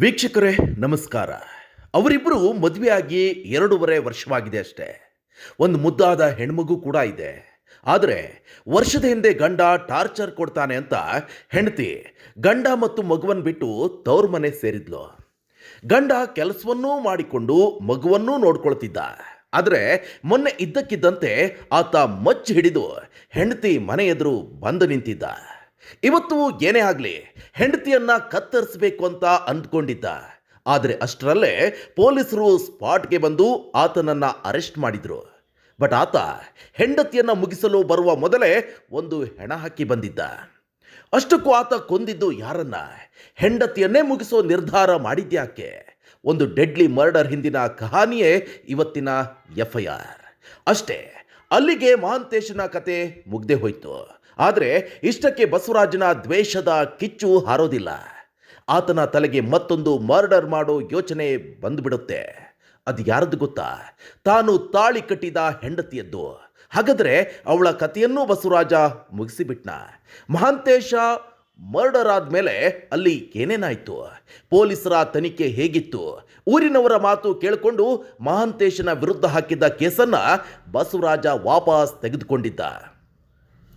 ವೀಕ್ಷಕರೇ, ನಮಸ್ಕಾರ. ಅವರಿಬ್ಬರು ಮದುವೆಯಾಗಿ ಎರಡೂವರೆ ವರ್ಷವಾಗಿದೆ ಅಷ್ಟೇ. ಒಂದು ಮುದ್ದಾದ ಹೆಣ್ಮಗು ಕೂಡ ಇದೆ. ಆದರೆ ವರ್ಷದ ಹಿಂದೆ ಗಂಡ ಟಾರ್ಚರ್ ಕೊಡ್ತಾನೆ ಅಂತ ಹೆಂಡತಿ ಗಂಡ ಮತ್ತು ಮಗುವನ್ನು ಬಿಟ್ಟು ತವ್ರ ಮನೆ ಸೇರಿದ್ಲು. ಗಂಡ ಕೆಲಸವನ್ನೂ ಮಾಡಿಕೊಂಡು ಮಗುವನ್ನೂ ನೋಡ್ಕೊಳ್ತಿದ್ದ. ಆದರೆ ಮೊನ್ನೆ ಇದ್ದಕ್ಕಿದ್ದಂತೆ ಆತ ಮಚ್ಚಿ ಹಿಡಿದು ಹೆಂಡತಿ ಮನೆ ಎದುರು ಬಂದು ನಿಂತಿದ್ದ. ಇವತ್ತು ಏನೇ ಆಗಲಿ ಹೆಂಡತಿಯನ್ನು ಕತ್ತರಿಸಬೇಕು ಅಂತ ಅಂದ್ಕೊಂಡಿದ್ದ. ಆದರೆ ಅಷ್ಟರಲ್ಲೇ ಪೊಲೀಸರು ಸ್ಪಾಟ್ಗೆ ಬಂದು ಆತನನ್ನು ಅರೆಸ್ಟ್ ಮಾಡಿದರು. ಬಟ್ ಆತ ಹೆಂಡತಿಯನ್ನು ಮುಗಿಸಲು ಬರುವ ಮೊದಲೇ ಒಂದು ಹೆಣ ಹಾಕಿ ಬಂದಿದ್ದ. ಅಷ್ಟಕ್ಕೂ ಆತ ಕೊಂದಿದ್ದು ಯಾರನ್ನ? ಹೆಂಡತಿಯನ್ನೇ ಮುಗಿಸೋ ನಿರ್ಧಾರ ಮಾಡಿದ್ಯಾಕೆ ಒಂದು ಡೆಡ್ಲಿ ಮರ್ಡರ್ ಹಿಂದಿನ ಕಹಾನಿಯೇ ಇವತ್ತಿನ ಎಫ್ ಐ ಆರ್ ಅಷ್ಟೇ ಅಲ್ಲಿಗೆ ಮಹಾಂತೇಶನ ಕತೆ ಮುಗ್ದೆ ಹೋಯ್ತು. ಆದರೆ ಇಷ್ಟಕ್ಕೆ ಬಸವರಾಜನ ದ್ವೇಷದ ಕಿಚ್ಚು ಹಾರೋದಿಲ್ಲ. ಆತನ ತಲೆಗೆ ಮತ್ತೊಂದು ಮರ್ಡರ್ ಮಾಡೋ ಯೋಚನೆ ಬಂದುಬಿಡುತ್ತೆ. ಅದು ಯಾರದ್ದು ಗೊತ್ತಾ? ತಾನು ತಾಳಿ ಕಟ್ಟಿದ ಹೆಂಡತಿಯದ್ದು. ಹಾಗಾದರೆ ಅವಳ ಕಥೆಯನ್ನೂ ಬಸವರಾಜ ಮುಗಿಸಿಬಿಟ್ನ? ಮಹಾಂತೇಶ ಮರ್ಡರ್ ಆದಮೇಲೆ ಅಲ್ಲಿ ಏನೇನಾಯಿತು? ಪೊಲೀಸರ ತನಿಖೆ ಹೇಗಿತ್ತು? ಊರಿನವರ ಮಾತು ಕೇಳಿಕೊಂಡು ಮಹಾಂತೇಶನ ವಿರುದ್ಧ ಹಾಕಿದ್ದ ಕೇಸನ್ನ ಬಸವರಾಜ ವಾಪಸ್ ತೆಗೆದುಕೊಂಡಿದ್ದ.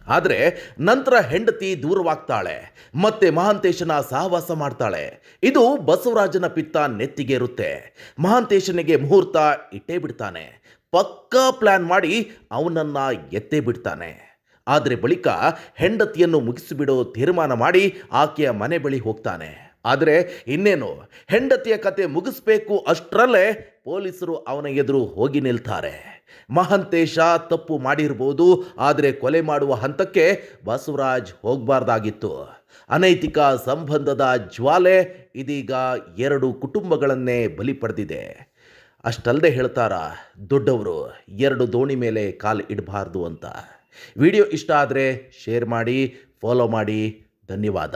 ಆದರೆ ನಂತರ ಹೆಂಡತಿ ದೂರವಾಗ್ತಾಳೆ, ಮತ್ತೆ ಮಹಾಂತೇಶನ ಸಹವಾಸ ಮಾಡ್ತಾಳೆ. ಇದು ಬಸವರಾಜನ ಪಿತ್ತ ನೆತ್ತಿಗೇರುತ್ತೆ ಮಹಾಂತೇಶನಿಗೆ ಮುಹೂರ್ತ ಇಟ್ಟೇ ಬಿಡ್ತಾನೆ. ಪಕ್ಕಾ ಪ್ಲ್ಯಾನ್ ಮಾಡಿ ಅವನನ್ನ ಎತ್ತೇ ಬಿಡ್ತಾನೆ. ಆದರೆ ಬಳಿಕ ಹೆಂಡತಿಯನ್ನು ಮುಗಿಸಿಬಿಡೋ ತೀರ್ಮಾನ ಮಾಡಿ ಆಕೆಯ ಮನೆ ಬಳಿ ಹೋಗ್ತಾನೆ. ಆದರೆ ಇನ್ನೇನು, ಹೆಂಡತಿಯ ಕತೆ ಮುಗಿಸ್ಬೇಕು ಅಷ್ಟರಲ್ಲೇ ಪೊಲೀಸರು ಅವನ ಎದುರು ಹೋಗಿ ನಿಲ್ತಾರೆ. ಮಹಂತೇಶ ತಪ್ಪು ಮಾಡಿರ್ಬೋದು, ಆದರೆ ಕೊಲೆ ಮಾಡುವ ಹಂತಕ್ಕೆ ಬಸವರಾಜ್ ಹೋಗಬಾರ್ದಾಗಿತ್ತು. ಅನೈತಿಕ ಸಂಬಂಧದ ಜ್ವಾಲೆ ಇದೀಗ ಎರಡು ಕುಟುಂಬಗಳನ್ನೇ ಬಲಿ ಪಡೆದಿದೆ. ಅಷ್ಟಲ್ಲದೆ ಹೇಳ್ತಾರ, ದೊಡ್ಡವರು ಎರಡು ದೋಣಿ ಮೇಲೆ ಕಾಲು ಇಡಬಾರ್ದು ಅಂತ. ವಿಡಿಯೋ ಇಷ್ಟ ಆದರೆ ಶೇರ್ ಮಾಡಿ, ಫಾಲೋ ಮಾಡಿ, ಧನ್ಯವಾದ.